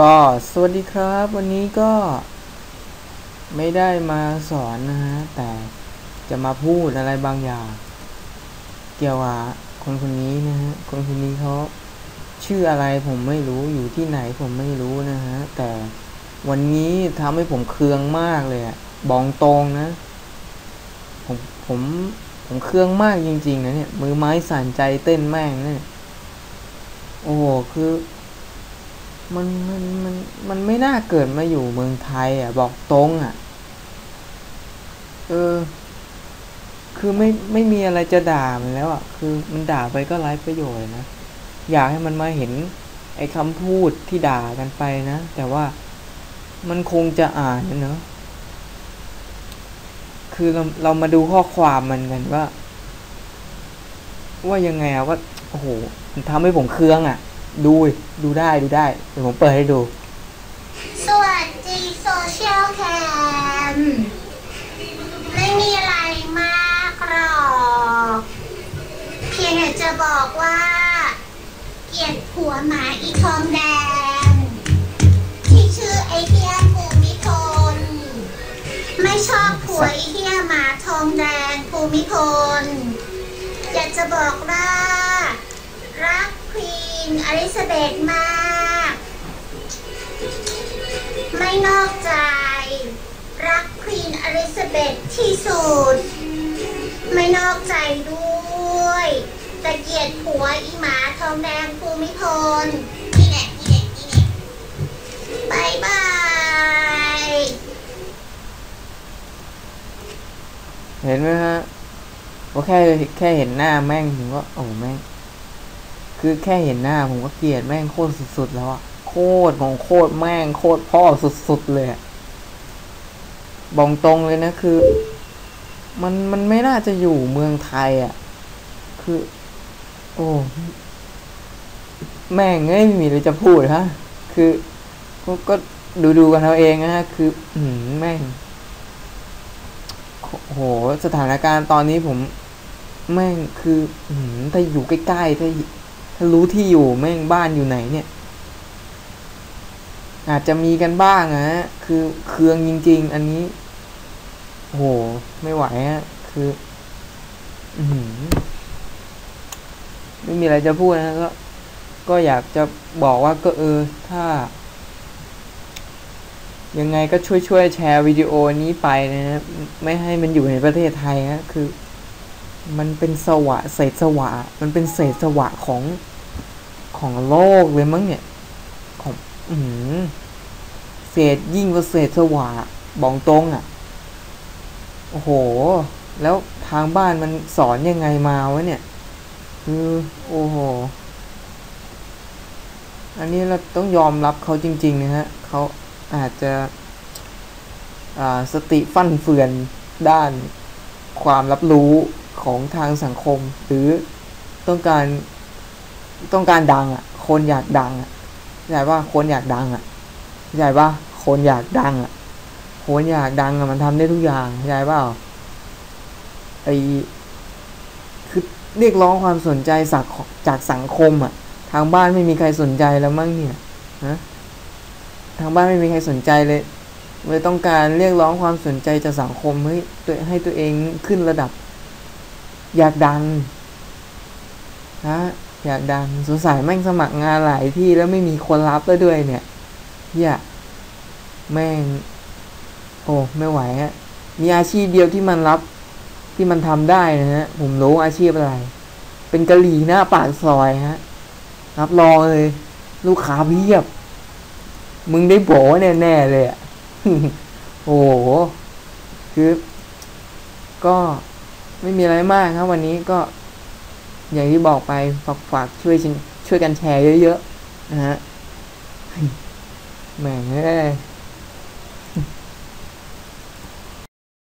ก็สวัสดีครับ วันนี้ก็ไม่ได้มาสอนนะฮะ แต่จะมาพูดอะไรบางอย่าง เกี่ยวกับคนคนนี้นะฮะ คนคนนี้เขาชื่ออะไรผมไม่รู้อยู่ที่ไหนผมไม่รู้นะฮะ แต่วันนี้ทำให้ผมเคืองมากเลยอะบองตรงนะ ผมผมผมเคืองมากจริงๆนะเนี่ย มือไม้สั่นใจเต้นแม่งเนี่ยโอ้โหคือ มันมันมันมันไม่น่าเกิดมาอยู่เมืองไทย อะ บอกตรงอะ เออ คือไม่ไม่มีอะไรจะด่ามันแล้วอะ คือมันด่าไปก็ไร้ประโยชน์นะ อยากให้มันมาเห็น ไอ้คำพูดที่ด่ากันไปนะ แต่ว่ามันคงจะอ่านนะเนอะคือเราเรามาดูข้อความมันกันว่า ว่ายังไงอะว่าโอ้โหมันทำให้ผมเคืองอะ ดิดูได้ดูได้ เดี๋ยวผมเปิดให้ดู สวัสดีโซเชียลแคมไม่มีอะไรมากหรอก เพียงอยากจะบอกว่า เกลียดผัวหมาอีทองแดง ที่ชื่อไอเทียภูมิพลไม่ชอบผัวไอเทียหมาทองแดงภูมิพลอยากจะบอกว่า ที่สุด ไม่นอกใจด้วย แต่เกลียดผัวอีหมาทองแดงภูมิพลนี่แหละนี่แหละนี่แหละบายบายเห็นไหมฮะว่าแค่แค่เห็นหน้าแม่งผมก็โอ้แม่งคือแค่เห็นหน้าผมก็เกลียดแม่งโคตรสุดๆแล้วอะโคตรของโคตรแม่งโคตรพ่อสุดๆเลยอะ บอกตรงเลยนะคือ มันมันไม่น่าจะอยู่เมืองไทยอะคือ โอ้แม่งไม่มีอะไรจะพูดฮะ คือก็ก็ดูดูกันเอาเองนะฮะ คือ อืมแม่งโหสถานการณ์ตอนนี้ผม แม่งคืออืมถ้าอยู่ใกล้ๆถ้าถ้ารู้ที่อยู่แม่งบ้านอยู่ไหนเนี่ย อาจจะมีกันบ้างนะฮะ คือเคืองจริง ๆ อันนี้ โอ้โห ไม่ไหวฮะคือ อืไม่มีอะไรจะพูดนะก็ ก็อยากจะบอกว่าก็เออ ถ้า ยังไงก็ช่วยช่วยๆแชร์วิดีโอนี้ไปนะ ไม่ให้มันอยู่ในประเทศไทยฮะคือ มันเป็นสวะเศษสวะ มันเป็นเศษสวะของของโลกเลยมั้งเนี่ย ของ อืเศษยิ่งกว่าเศษสวะบอกตรงอะ โอ้โห แล้วทางบ้านมันสอนยังไงมาวะเนี่ย คือโอ้โห อันนี้เราต้องยอมรับเขาจริง ๆ นะฮะเขาอาจจะสติฟั่นเฟือนด้านความรับรู้ของทางสังคม หรือต้องการต้องการดังอะ คนอยากดังอะเข้าใจว่าคนอยากดังอะเข้าใจว่าคนอยากดังอะ คนอยากดังอะมันทำได้ทุกอย่างเข้าใจเปล่าไอคือเรียกร้องความสนใจสักจากสังคมอะทางบ้านไม่มีใครสนใจแล้วมั้งเนี่ยนะทางบ้านไม่มีใครสนใจเลยเลยต้องการเรียกร้องความสนใจจากสังคมให้ตัวให้ตัวเองขึ้นระดับ อยากดังนะอยากดังสงสัยแม่งสมัครงานหลายที่แล้วไม่มีคนรับแล้วด้วยเนี่ยเฮียแม่ง โอ้ไม่ไหวฮะมีอาชีพเดียวที่มันรับที่มันทำได้นะฮะผมรู้อาชีพอะไร เป็นกะหรี่หน้าปากซอยฮะรับรองเลย ลูกค้าเพียบ มึงได้โบแน่ๆเลยอะโอ้โหคือ ก็ไม่มีอะไรมากครับ วันนี้ก็อย่างที่บอกไปฝากฝากช่วยช่วยกันแชร์เยอะๆนะฮะแหมเอ้ย